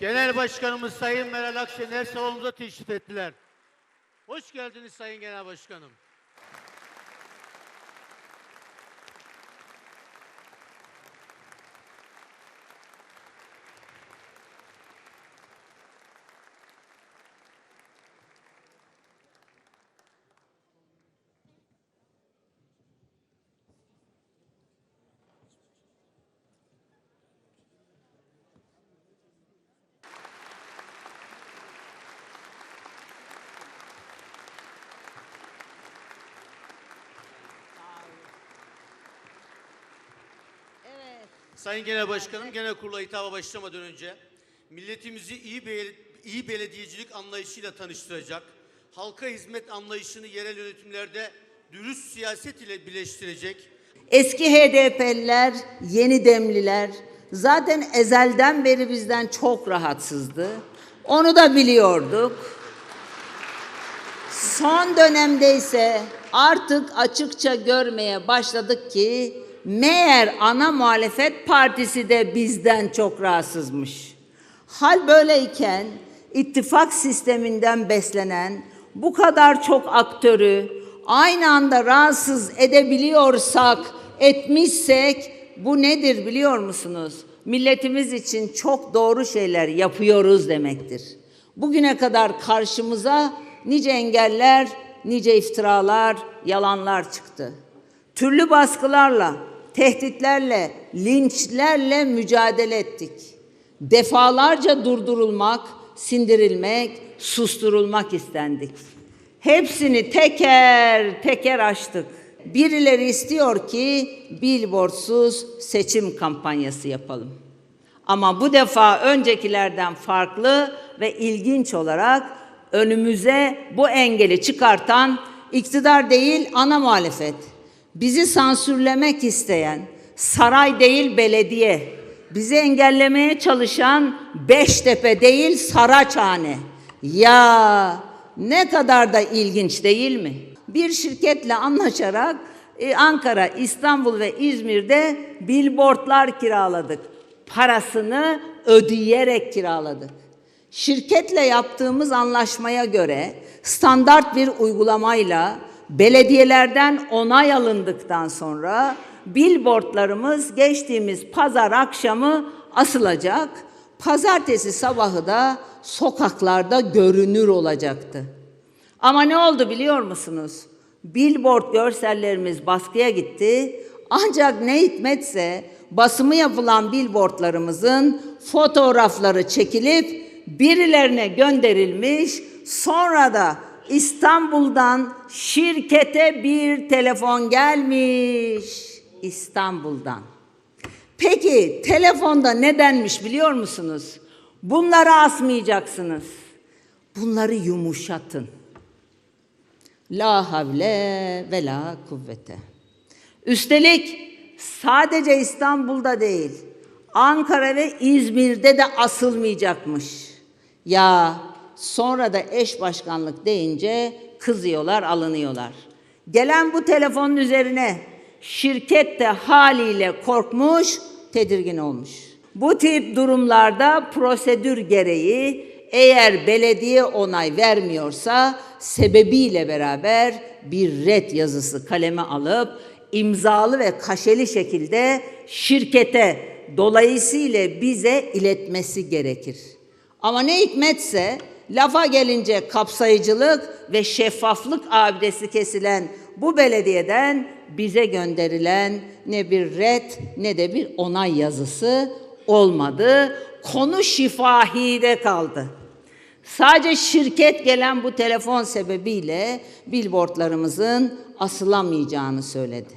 Genel Başkanımız Sayın Meral Akşener salonumuza teşrif ettiler. Hoş geldiniz Sayın Genel Başkanım. Sayın Genel Başkanım, Genel Kurula hitaba başlamadan önce milletimizi iyi, bel- iyi belediyecilik anlayışıyla tanıştıracak, halka hizmet anlayışını yerel yönetimlerde dürüst siyaset ile birleştirecek, Eski HDP'liler, yeni demliler zaten ezelden beri bizden çok rahatsızdı. Onu da biliyorduk. Son dönemde ise artık açıkça görmeye başladık ki meğer ana muhalefet partisi de bizden çok rahatsızmış. Hal böyleyken ittifak sisteminden beslenen bu kadar çok aktörü aynı anda rahatsız edebiliyorsak, etmişsek bu nedir biliyor musunuz? Milletimiz için çok doğru şeyler yapıyoruz demektir. Bugüne kadar karşımıza nice engeller, nice iftiralar, yalanlar çıktı. Türlü baskılarla, tehditlerle, linçlerle mücadele ettik. Defalarca durdurulmak, sindirilmek, susturulmak istendik. Hepsini teker teker açtık. Birileri istiyor ki billboardsuz seçim kampanyası yapalım. Ama bu defa öncekilerden farklı ve ilginç olarak önümüze bu engeli çıkartan iktidar değil ana muhalefet. Bizi sansürlemek isteyen saray değil belediye, bizi engellemeye çalışan Beştepe değil Saraçhane. Ya ne kadar da ilginç değil mi? Bir şirketle anlaşarak e, Ankara, İstanbul ve İzmir'de billboardlar kiraladık. Parasını ödeyerek kiraladık. Şirketle yaptığımız anlaşmaya göre standart bir uygulamayla belediyelerden onay alındıktan sonra billboardlarımız geçtiğimiz pazar akşamı asılacak. Pazartesi sabahı da sokaklarda görünür olacaktı. Ama ne oldu biliyor musunuz? Billboard görsellerimiz baskıya gitti. Ancak ne hikmetse basımı yapılan billboardlarımızın fotoğrafları çekilip birilerine gönderilmiş. Sonra da İstanbul'dan şirkete bir telefon gelmiş. İstanbul'dan. Peki telefonda ne denmiş biliyor musunuz? Bunları asmayacaksınız. Bunları yumuşatın. La havle ve la kuvvete. Üstelik sadece İstanbul'da değil, Ankara ve İzmir'de de asılmayacakmış. Ya sonra da eş başkanlık deyince kızıyorlar, alınıyorlar. Gelen bu telefonun üzerine şirket de haliyle korkmuş, tedirgin olmuş. Bu tip durumlarda prosedür gereği eğer belediye onay vermiyorsa sebebiyle beraber bir red yazısı kaleme alıp imzalı ve kaşeli şekilde şirkete dolayısıyla bize iletmesi gerekir. Ama ne hikmetse lafa gelince kapsayıcılık ve şeffaflık abidesi kesilen bu belediyeden bize gönderilen ne bir red ne de bir onay yazısı olmadı. Konu şifahide kaldı. Sadece şirket gelen bu telefon sebebiyle billboardlarımızın asılamayacağını söyledi.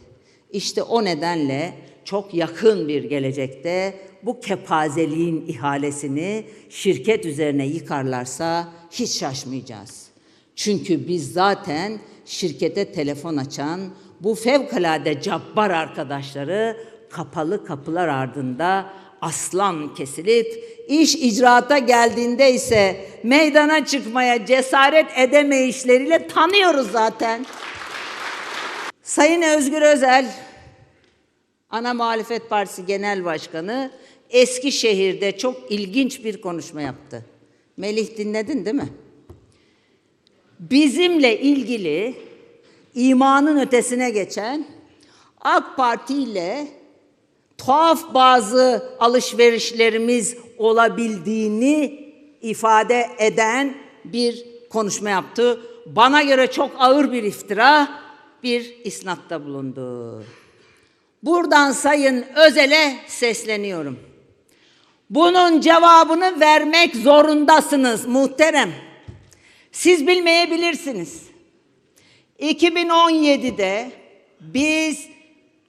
İşte o nedenle çok yakın bir gelecekte bu kepazeliğin ihalesini şirket üzerine yıkarlarsa hiç şaşmayacağız. Çünkü biz zaten şirkete telefon açan bu fevkalade cabbar arkadaşları kapalı kapılar ardında aslan kesilip iş icraata geldiğinde ise meydana çıkmaya cesaret edemeyişleriyle tanıyoruz zaten. Sayın Özgür Özel, Ana Muhalefet Partisi Genel Başkanı Eskişehir'de çok ilginç bir konuşma yaptı. Melih dinledin değil mi? Bizimle ilgili imanın ötesine geçen AK Parti ile tuhaf bazı alışverişlerimiz olabildiğini ifade eden bir konuşma yaptı. Bana göre çok ağır bir iftira, bir isnatta bulundu. Buradan Sayın Özel'e sesleniyorum. Bunun cevabını vermek zorundasınız muhterem. Siz bilmeyebilirsiniz. 2017'de biz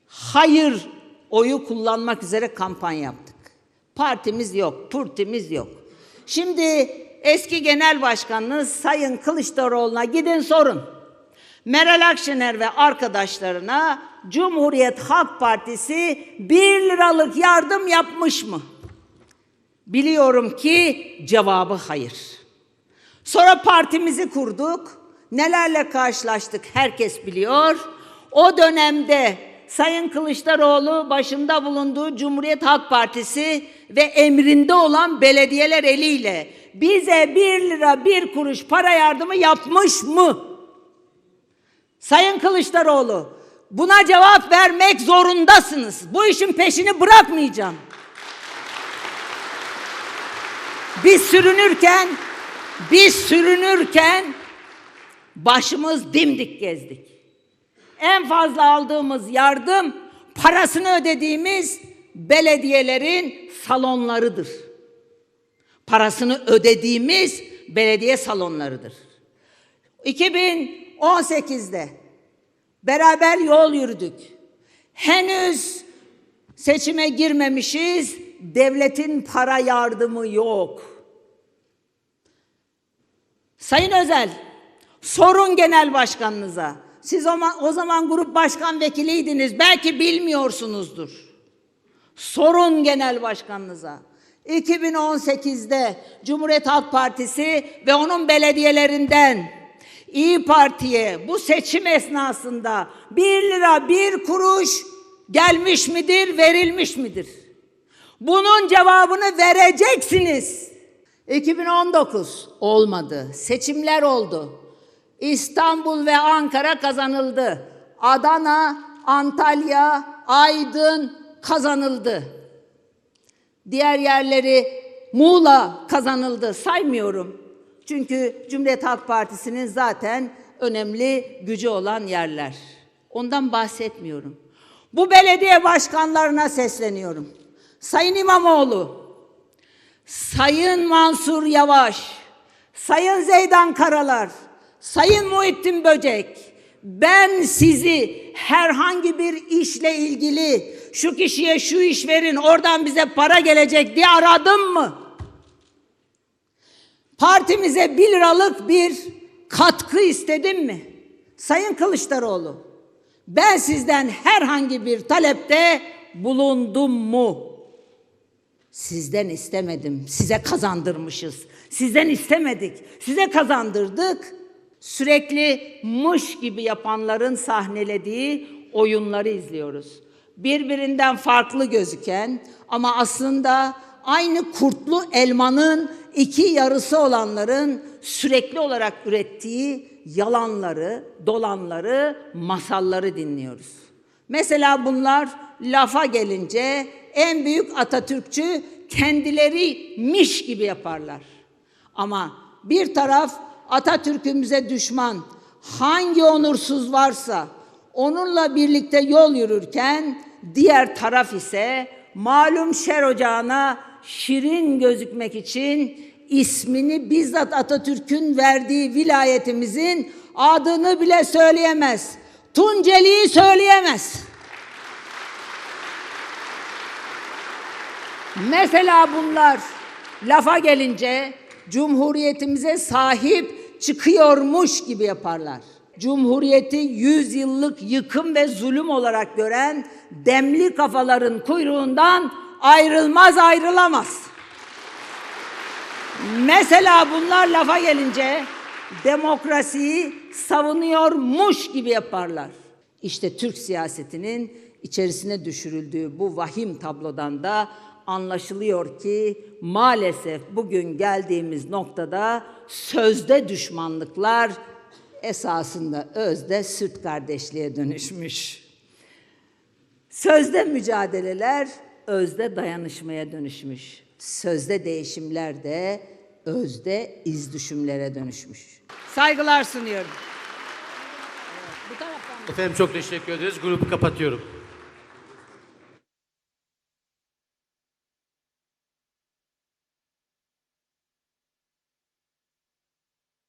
hayır oyu kullanmak üzere kampanya yaptık. Partimiz yok, purtimiz yok. Şimdi eski genel başkanınız Sayın Kılıçdaroğlu'na gidin sorun. Meral Akşener ve arkadaşlarına Cumhuriyet Halk Partisi 1 liralık yardım yapmış mı? Biliyorum ki cevabı hayır. Sonra partimizi kurduk. Nelerle karşılaştık herkes biliyor. O dönemde Sayın Kılıçdaroğlu başında bulunduğu Cumhuriyet Halk Partisi ve emrinde olan belediyeler eliyle bize bir lira bir kuruş para yardımı yapmış mı? Sayın Kılıçdaroğlu buna cevap vermek zorundasınız. Bu işin peşini bırakmayacağım. Biz sürünürken, biz sürünürken başımız dimdik gezdik. En fazla aldığımız yardım parasını ödediğimiz belediyelerin salonlarıdır. Parasını ödediğimiz belediye salonlarıdır. 2018'de beraber yol yürüdük. Henüz seçime girmemişiz. Devletin para yardımı yok. Sayın Özel, sorun genel başkanınıza. Siz o, o zaman grup başkan vekiliydiniz. Belki bilmiyorsunuzdur. Sorun genel başkanınıza. 2018'de Cumhuriyet Halk Partisi ve onun belediyelerinden İyi Parti'ye bu seçim esnasında bir lira bir kuruş gelmiş midir, verilmiş midir? Bunun cevabını vereceksiniz. 2019 olmadı. Seçimler oldu. İstanbul ve Ankara kazanıldı. Adana, Antalya, Aydın kazanıldı. Diğer yerleri Muğla kazanıldı saymıyorum. Çünkü Cumhuriyet Halk Partisi'nin zaten önemli gücü olan yerler. Ondan bahsetmiyorum. Bu belediye başkanlarına sesleniyorum. Sayın İmamoğlu, Sayın Mansur Yavaş, Sayın Zeydan Karalar, Sayın Muhittin Böcek, ben sizi herhangi bir işle ilgili şu kişiye şu iş verin oradan bize para gelecek diye aradım mı? Partimize bir liralık bir katkı istedim mi? Sayın Kılıçdaroğlu, ben sizden herhangi bir talepte bulundum mu? Sizden istemedim. Size kazandırmışız. Sizden istemedik. Size kazandırdık. Sürekli mış gibi yapanların sahnelediği oyunları izliyoruz. Birbirinden farklı gözüken ama aslında aynı kurtlu elmanın iki yarısı olanların sürekli olarak ürettiği yalanları, dolanları, masalları dinliyoruz. Mesela bunlar lafa gelince en büyük Atatürkçü kendileriymiş gibi yaparlar. Ama bir taraf Atatürk'ümüze düşman, hangi onursuz varsa onunla birlikte yol yürürken diğer taraf ise malum şer ocağına şirin gözükmek için ismini bizzat Atatürk'ün verdiği vilayetimizin adını bile söyleyemez. Tunceli'yi söyleyemez. Mesela bunlar lafa gelince Cumhuriyetimize sahip çıkıyormuş gibi yaparlar. Cumhuriyeti 100 yıllık yıkım ve zulüm olarak gören demli kafaların kuyruğundan ayrılmaz ayrılamaz. Mesela bunlar lafa gelince demokrasiyi savunuyormuş gibi yaparlar. İşte Türk siyasetinin içerisine düşürüldüğü bu vahim tablodan da anlaşılıyor ki maalesef bugün geldiğimiz noktada sözde düşmanlıklar esasında özde süt kardeşliğe dönüşmüş. Sözde mücadeleler özde dayanışmaya dönüşmüş. Sözde değişimler de özde iz düşümlere dönüşmüş. Saygılar sunuyorum. Bu taraftan Efendim çok teşekkür ederiz. Grubu kapatıyorum.